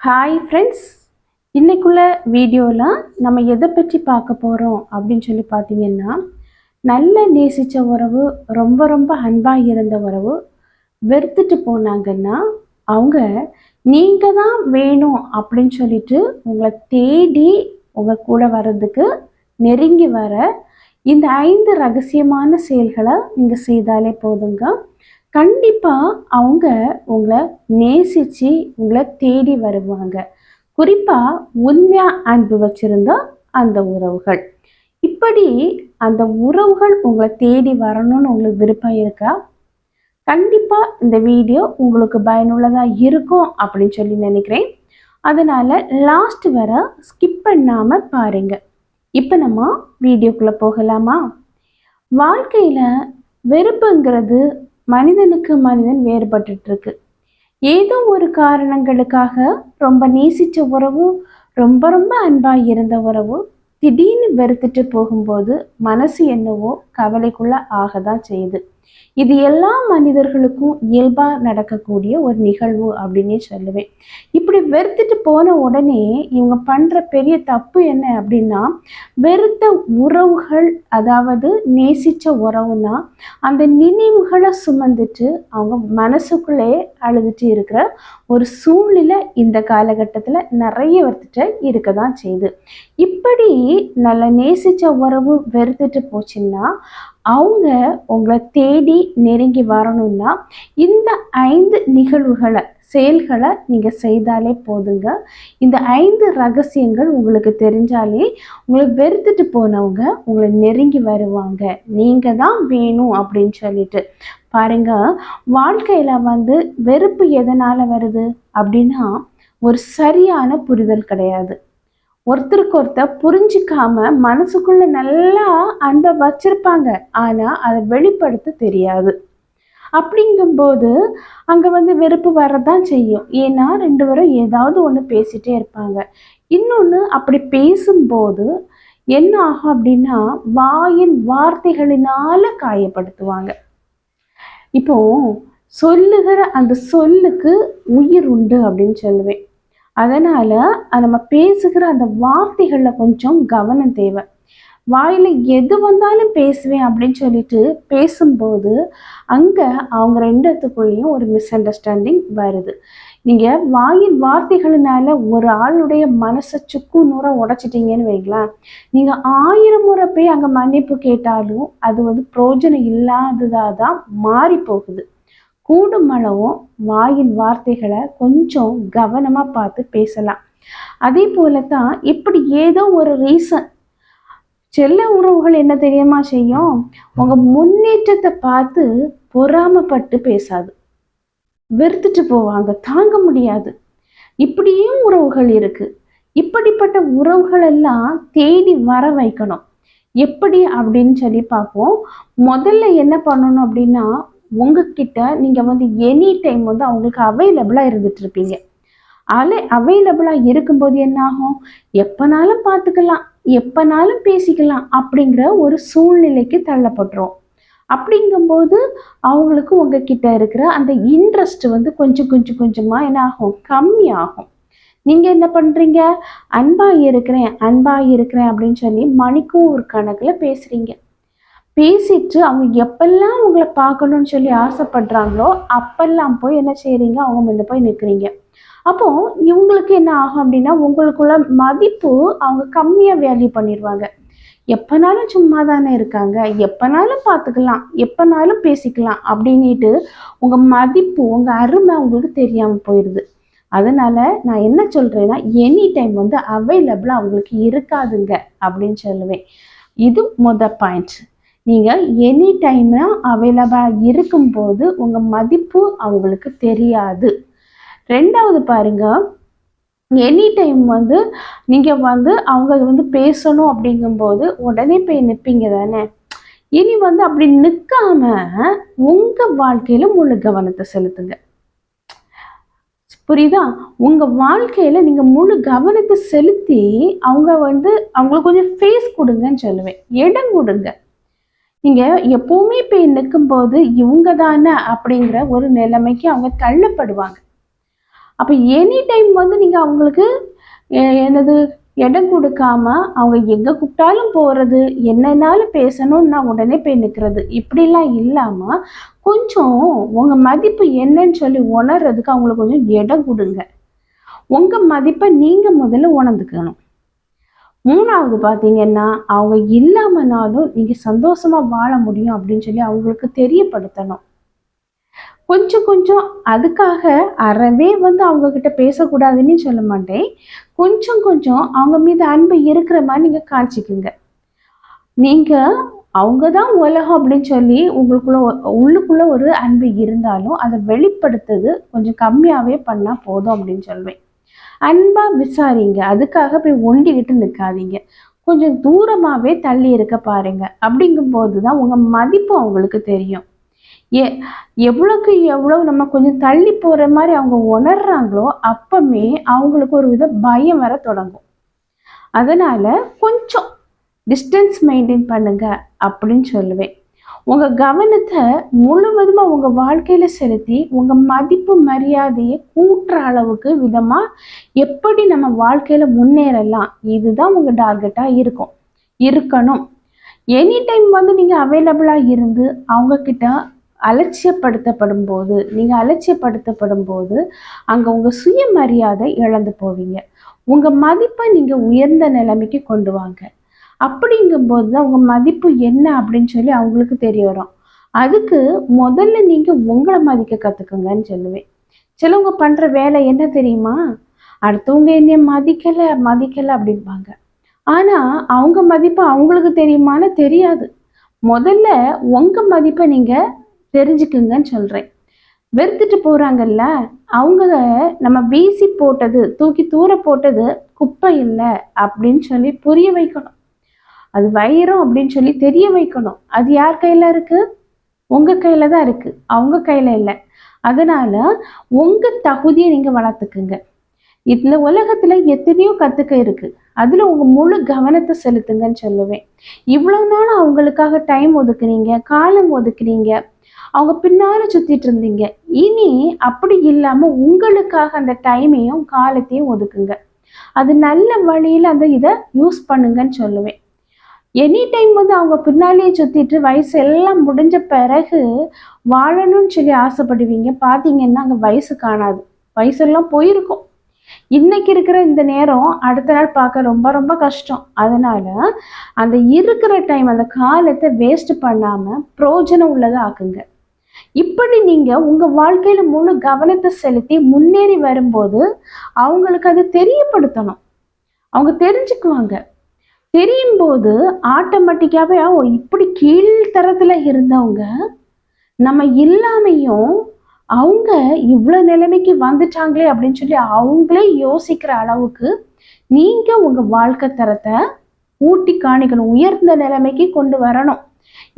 Hi friends இன்றைக்குள்ள வீடியோவில் நம்ம எதை பற்றி பார்க்க போகிறோம் அப்படின்னு சொல்லி பார்த்தீங்கன்னா நல்ல நேசித்த உறவு ரொம்ப ரொம்ப அன்பாக இருந்த உறவு வெறுத்துட்டு போனாங்கன்னா அவங்க நீங்கள் தான் வேணும் அப்படின்னு சொல்லிட்டு உங்களை தேடி உங்கள் கூட வர்றதுக்கு நெருங்கி வர இந்த ஐந்து ரகசியமான செயல்களை நீங்கள் செய்தாலே போதுங்க. கண்டிப்பாக அவங்க உங்களை நேசித்து உங்களை தேடி வருவாங்க. குறிப்பாக உண்மையாக அன்பு வச்சுருந்தா அந்த உறவுகள். இப்படி அந்த உறவுகள் உங்களை தேடி வரணும்னு உங்களுக்கு விருப்பம் இருக்கா? கண்டிப்பாக இந்த வீடியோ உங்களுக்கு பயனுள்ளதாக இருக்கும் அப்படின்னு சொல்லி நினைக்கிறேன். அதனால் லாஸ்ட் வர ஸ்கிப் பண்ணாமல் பாருங்கள் இப்போ நம்ம வீடியோக்குள்ளே போகலாமா? வாழ்க்கையில் வெறுப்புங்கிறது மனிதனுக்கு மனிதன் வேறுபட்டுட்டு இருக்கு ஏதோ ஒரு காரணங்களுக்காக ரொம்ப நேசிச்ச உறவு ரொம்ப ரொம்ப அன்பாக இருந்த உறவு திடீர்னு வெறுத்துட்டு போகும்போது மனசு என்னவோ கவலைக்குள்ள ஆக தான் செய்யுது. இது எல்லா மனிதர்களுக்கும் இயல்பாக நடக்கக்கூடிய ஒரு நிகழ்வு அப்படின்னே சொல்லுவேன். இப்படி வெறுத்துட்டு போன உடனே இவங்க பண்ணுற பெரிய தப்பு என்ன அப்படின்னா வெறுத்த உறவுகள் அதாவது நேசித்த உறவுனா அந்த நினைவுகளை சுமந்துட்டு அவங்க மனசுக்குள்ளே அழுதுட்டு இருக்கிற ஒரு சூழ்நிலை இந்த காலகட்டத்தில் நிறைய வெறுத்துட்டு இருக்க தான் செய்யுது. இப்படி நல்ல நேசித்த உறவு வெறுத்துட்டு போச்சுன்னா அவங்க உங்களை தேடி நெருங்கி வரணும்னா இந்த ஐந்து நிகழ்வுகளை செயல்களை நீங்கள் செய்தாலே போதுங்க. இந்த ஐந்து ரகசியங்கள் உங்களுக்கு தெரிஞ்சாலே உங்களை வெறுத்துட்டு போனவங்க உங்களை நெருங்கி வருவாங்க. நீங்கள் தான் வேணும் அப்படின்னு சொல்லிட்டு. பாருங்க வாழ்க்கையில் வந்து வெறுப்பு எதனால் வருது அப்படின்னா ஒரு சரியான புரிதல் கிடையாது. ஒருத்தருக்கு ஒருத்தர் புரிஞ்சிக்காம மனசுக்குள்ள நல்லா அன்பை வச்சிருப்பாங்க. ஆனா அதை வெளிப்படுத்த தெரியாது. அப்படிங்கும்போது அங்கே வந்து வெறுப்பு வரதான் செய்யும். ஏன்னா ரெண்டு பேரும் ஏதாவது ஒன்று பேசிட்டே இருப்பாங்க. இன்னொன்று அப்படி பேசும்போது என்ன ஆகும் அப்படின்னா வாயின் வார்த்தைகளினால காயப்படுத்துவாங்க. இப்போ சொல்லுகிற அந்த சொல்லுக்கு உயிர் உண்டு அப்படின்னு சொல்லுவேன். அதனால் நம்ம பேசுகிற அந்த வார்த்தைகளில் கொஞ்சம் கவனம் தேவை. வாயில் எது வந்தாலும் பேசுவேன் அப்படின்னு சொல்லிட்டு பேசும்போது அங்கே அவங்க ரெண்டுத்துக்குள்ளேயும் ஒரு மிஸ் அண்டர்ஸ்டாண்டிங் வருது. நீங்கள் வாயின் வார்த்தைகளினால ஒரு ஆளுடைய மனசை சுக்கு நூற உடச்சிட்டிங்கன்னு வைங்களேன். நீங்கள் ஆயிரம் முறை போய் அங்கே மன்னிப்பு கேட்டாலும் அது வந்து பிரோஜனம் இல்லாததாக தான் மாறி போகுது கூடும் அளவும் வாயின் வார்த்தைகளை கொஞ்சம் கவனமாக பார்த்து பேசலாம். அதே போல தான் இப்படி ஏதோ ஒரு ரீசன் செல்ல உறவுகள் என்ன தெரியுமா செய்யும்? உங்கள் முன்னேற்றத்தை பார்த்து பொறாமப்பட்டு பேசாது. வெறுத்துட்டு போவாங்க தாங்க முடியாது. இப்படியும் உறவுகள் இருக்கு. இப்படிப்பட்ட உறவுகள் எல்லாம் தேடி வர வைக்கணும். எப்படி அப்படின்னு சொல்லி பார்ப்போம். முதல்ல என்ன பண்ணணும் அப்படின்னா உங்ககிட்ட நீங்கள் வந்து எனி டைம் வந்து அவங்களுக்கு அவைலபிளாக இருந்துட்டு இருப்பீங்க. அலை அவைலபிளாக இருக்கும்போது என்ன ஆகும்? எப்போனாலும் பார்த்துக்கலாம் எப்போனாலும் பேசிக்கலாம் அப்படிங்கிற ஒரு சூழ்நிலைக்கு தள்ளப்படுறோம் அப்படிங்கும்போது அவங்களுக்கு உங்ககிட்ட இருக்கிற அந்த இன்ட்ரெஸ்ட் வந்து கொஞ்சம் கொஞ்சம் கொஞ்சமாக என்ன ஆகும்? கம்மியாகும் நீங்கள் என்ன பண்ணுறீங்க அன்பாக இருக்கிறேன் அன்பாக இருக்கிறேன் அப்படின்னு சொல்லி மணிக்கூர் கணக்கில் பேசுகிறீங்க பேசிட்டு அவங்க எப்பெல்லாம் உங்களை பார்க்கணும்னு சொல்லி ஆசைப்படுறாங்களோ அப்பெல்லாம் போய் என்ன செய்கிறீங்க அவங்க முன்ன போய் நிற்கிறீங்க அப்போ இவங்களுக்கு என்ன ஆகும் அப்படின்னா உங்களுக்குள்ள மதிப்பு அவங்க கம்மியாக வேல்யூ பண்ணிடுவாங்க எப்போனாலும் சும்மா தானே இருக்காங்க. எப்போனாலும் பார்த்துக்கலாம். எப்போனாலும் பேசிக்கலாம் அப்படின்ட்டு உங்கள் மதிப்பு உங்கள் அருமை உங்களுக்கு தெரியாமல் போயிடுது. அதனால் நான் என்ன சொல்கிறேன்னா எனி டைம் வந்து அவைலபிளாக அவங்களுக்கு இருக்காதுங்க அப்படின்னு சொல்லுவேன். இது மொதல் பாயிண்ட் நீங்கள் எனி டைமாக அவைலபிளாக இருக்கும்போது உங்கள் மதிப்பு அவங்களுக்கு தெரியாது. ரெண்டாவது பாருங்க எனி டைம் வந்து நீங்கள் வந்து அவங்க வந்து பேசணும் அப்படிங்கும்போது உடனே போய் நிற்பீங்க தானே. இனி வந்து அப்படி நிற்காம உங்கள் வாழ்க்கையில் முழு கவனத்தை செலுத்துங்க. புரியுதா? உங்கள் வாழ்க்கையில் நீங்கள் முழு கவனத்தை செலுத்தி அவங்க வந்து அவங்களுக்கு கொஞ்சம் ஃபேஸ் கொடுங்கன்னு சொல்லுவேன். இடம் கொடுங்க. நீங்கள் எப்போவுமே போய் நிற்கும்போது இவங்க தானே அப்படிங்கிற ஒரு நிலைமைக்கு அவங்க தள்ளப்படுவாங்க. அப்போ எனி டைம் வந்து நீங்கள் அவங்களுக்கு எனது என்னது இடம் கொடுக்காம அவங்க எங்கே கூப்பிட்டாலும் போகிறது என்னன்னாலும் பேசணும்னா உடனே போய் நிற்கிறது இப்படிலாம் இல்லாமல் கொஞ்சம் உங்கள் மதிப்பு என்னன்னு சொல்லி உணர்றதுக்கு அவங்களுக்கு கொஞ்சம் இடம் கொடுங்க. உங்கள் மதிப்பை நீங்கள் முதல்ல உணர்ந்துக்கணும். மூணாவது பார்த்தீங்கன்னா அவங்க இல்லாமனாலும் நீங்கள் சந்தோஷமாக வாழ முடியும் அப்படின்னு சொல்லி அவங்களுக்கு தெரியப்படுத்தணும். கொஞ்சம் கொஞ்சம் அதுக்காக அறவே வந்து அவங்க கிட்ட பேசக்கூடாதுன்னு சொல்ல மாட்டேன். கொஞ்சம் கொஞ்சம் அவங்க மீது அன்பு இருக்கிற மாதிரி நீங்கள் காமிச்சிக்குங்க நீங்கள் அவங்க தான் உலகம் அப்படின்னு சொல்லி உங்களுக்குள்ள உள்ளுக்குள்ளே உள்ளுக்குள்ள ஒரு அன்பு இருந்தாலும் அதை வெளிப்படுத்துறது கொஞ்சம் கம்மியாகவே பண்ணால் போதும் அப்படின்னு சொல்வேன். அன்பாக விசாரிங்க. அதுக்காக போய் ஒண்டிக்கிட்டு நிற்காதீங்க கொஞ்சம் தூரமாகவே தள்ளி இருக்க பாருங்க. அப்படிங்கும்போது தான் உங்கள் மதிப்பு அவங்களுக்கு தெரியும். எ எவ்வளோக்கு எவ்வளோ நம்ம கொஞ்சம் தள்ளி போகிற மாதிரி அவங்க உணர்றாங்களோ அப்பமே அவங்களுக்கு ஒரு வித பயம் வர தொடங்கும். அதனால் கொஞ்சம் டிஸ்டன்ஸ் மெயின்டைன் பண்ணுங்க அப்படின்னு சொல்லுவேன். உங்கள் கவனத்தை முழுவதுமாக உங்கள் வாழ்க்கையில் செலுத்தி உங்கள் மதிப்பு மரியாதையை கூட்டுற அளவுக்கு விதமாக எப்படி நம்ம வாழ்க்கையில் முன்னேறலாம் இதுதான் உங்கள் டார்கெட்டாக இருக்கும். இருக்கணும். எனி டைம் வந்து நீங்கள் அவைலபிளாக இருந்து அவங்கக்கிட்ட அலட்சியப்படுத்தப்படும் போது நீங்கள் அலட்சியப்படுத்தப்படும் போது அங்கே உங்கள் சுயமரியாதை இழந்து போவீங்க. உங்கள் மதிப்பை நீங்கள் உயர்ந்த நிலைமைக்கு கொண்டு வாங்க. அப்படிங்கும்போது தான் உங்கள் மதிப்பு என்ன அப்படின்னு சொல்லி அவங்களுக்கு தெரிய வரும். அதுக்கு முதல்ல நீங்கள் உங்களை மதிக்க கற்றுக்குங்கன்னு சொல்லுவேன். சிலவங்க பண்ணுற வேலை என்ன தெரியுமா? அடுத்தவங்க என்னைய மதிக்கலை மதிக்கலை அப்படிம்பாங்க. ஆனால் அவங்க மதிப்பு அவங்களுக்கு தெரியுமான்னு தெரியாது. முதல்ல உங்கள் மதிப்பை நீங்கள் தெரிஞ்சுக்குங்கன்னு சொல்கிறேன் வெறுத்துட்டு போகிறாங்கல்ல அவங்க நம்ம வீசி போட்டது தூக்கி தூர போட்டது குப்பை இல்லை அப்படின்னு சொல்லி புரிய வைக்கணும். அது வைரம் அப்படின்னு சொல்லி தெரிய வைக்கணும். அது யார் கையில் இருக்குது உங்கள் கையில் தான் இருக்குது அவங்க கையில் இல்லை. அதனால் உங்கள் தகுதியை நீங்கள் வளர்த்துக்குங்க. இந்த உலகத்தில் எத்தனையோ கற்றுக்க இருக்குது அதில் உங்கள் முழு கவனத்தை செலுத்துங்கன்னு சொல்லுவேன். இவ்வளோ நாள் அவங்களுக்காக டைம் ஒதுக்குனீங்க காலம் ஒதுக்குனீங்க. அவங்க பின்னால் சுற்றிட்டு இருந்தீங்க. இனி அப்படி இல்லாமல் உங்களுக்காக அந்த டைமையும் காலத்தையும் ஒதுக்குங்க. அது நல்ல வழியில் அந்த இதை யூஸ் பண்ணுங்கன்னு சொல்லுவேன். எனி டைம் வந்து அவங்க பின்னாலேயே சுற்றிட்டு வயசு எல்லாம் முடிஞ்ச பிறகு வாழணும்னு சொல்லி ஆசைப்படுவீங்க. பார்த்தீங்கன்னா அங்கே வயசு காணாது. வயசெல்லாம் போயிருக்கும். இன்னைக்கு இருக்கிற இந்த நேரம் அடுத்த நாள் பார்க்க ரொம்ப ரொம்ப கஷ்டம். அதனால அந்த இருக்கிற டைம் அந்த காலத்தை வேஸ்ட் பண்ணாமல் பிரயோஜனம் உள்ளதாக ஆக்குங்க. இப்படி நீங்கள் உங்கள் வாழ்க்கையில் முழு கவனத்தை செலுத்தி முன்னேறி வரும்போது அவங்களுக்கு அதை தெரியப்படுத்தணும். அவங்க தெரிஞ்சுக்குவாங்க. தெரியும் போது ஆட்டோமேட்டிக்காகவே ஓ இப்படி கீழ்த்தரத்தில் இருந்தவங்க நம்ம இல்லாமையும் அவங்க இவ்வளோ நிலைமைக்கு வந்துட்டாங்களே அப்படின்னு சொல்லி அவங்களே யோசிக்கிற அளவுக்கு நீங்கள் உங்கள் வாழ்க்கை தரத்தை ஊட்டி காணிக்கணும் உயர்ந்த நிலைமைக்கு கொண்டு வரணும்.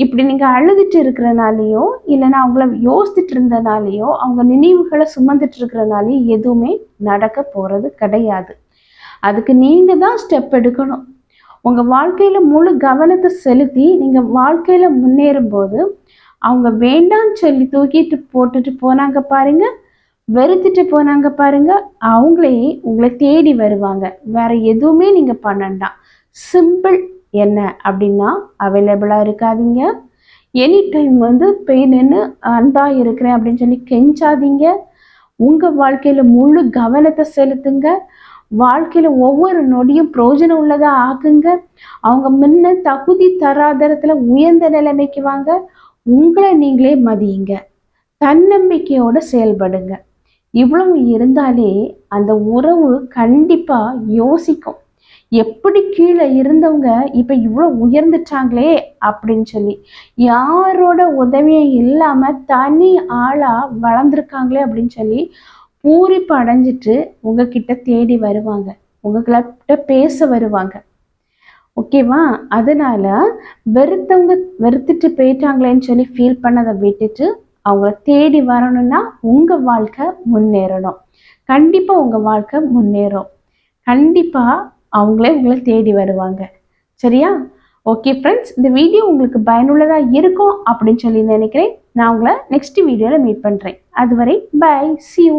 இப்படி நீங்கள் அழுதுட்டு இருக்கிறனாலேயோ இல்லைன்னா அவங்கள யோசிச்சுட்டு இருந்தனாலேயோ அவங்க நினைவுகளை சுமந்துட்டு இருக்கிறனாலேயோ எதுவுமே நடக்க போகிறது கிடையாது. அதுக்கு நீங்கள் தான் ஸ்டெப் எடுக்கணும். உங்கள் வாழ்க்கையில் முழு கவனத்தை செலுத்தி நீங்கள் வாழ்க்கையில் முன்னேறும்போது அவங்க வேண்டாம்னு சொல்லி தூக்கிட்டு போட்டுட்டு போனாங்க பாருங்க வெறுத்துட்டு போனாங்க பாருங்க அவங்களே உங்களை தேடி வருவாங்க. வேற எதுவுமே நீங்கள் பண்ணண்டாம் சிம்பிள் என்ன அப்படின்னா அவைலபிளாக இருக்காதீங்க. எனி டைம் வந்து பெயின் நின்று அன்பாக இருக்கிறேன் அப்படின்னு சொல்லி கெஞ்சாதீங்க. உங்கள் வாழ்க்கையில் முழு கவனத்தை செலுத்துங்க. வாழ்க்கையில் ஒவ்வொரு நொடியும் பிரயோஜனம் உள்ளதாக ஆக்குங்க அவங்க முன்ன தகுதி தராதரத்தில் உயர்ந்த நிலைமைக்கு வாங்க. உங்களை நீங்களே மதியுங்க. தன்னம்பிக்கையோட செயல்படுங்க. இவ்வளவு இருந்தாலே அந்த உறவு கண்டிப்பாக யோசிக்கும். எப்படி கீழே இருந்தவங்க இப்போ இவ்வளோ உயர்ந்துட்டாங்களே அப்படின்னு சொல்லி. யாரோட உதவியும் இல்லாமல் தனி ஆளாக வளர்ந்துருக்காங்களே அப்படின்னு சொல்லி பூரிப்பு அடைஞ்சிட்டு உங்ககிட்ட தேடி வருவாங்க. உங்ககிட்ட பேச வருவாங்க. ஓகேவா? அதனால வெறுத்தவங்க வெறுத்துட்டு போயிட்டாங்களேன்னு சொல்லி ஃபீல் பண்ணதை விட்டுட்டு அவங்கள தேடி வரணும்னா உங்கள் வாழ்க்கை முன்னேறணும். கண்டிப்பாக உங்கள் வாழ்க்கை முன்னேறும். கண்டிப்பாக அவங்களே உங்களை தேடி வருவாங்க. சரியா? ஓகே ஃப்ரெண்ட்ஸ் இந்த வீடியோ உங்களுக்கு பயனுள்ளதாக இருக்கும் அப்படின்னு சொல்லி நினைக்கிறேன். நான் உங்களை நெக்ஸ்ட் வீடியோவில் மீட் பண்ணுறேன் அதுவரை பை சி யூ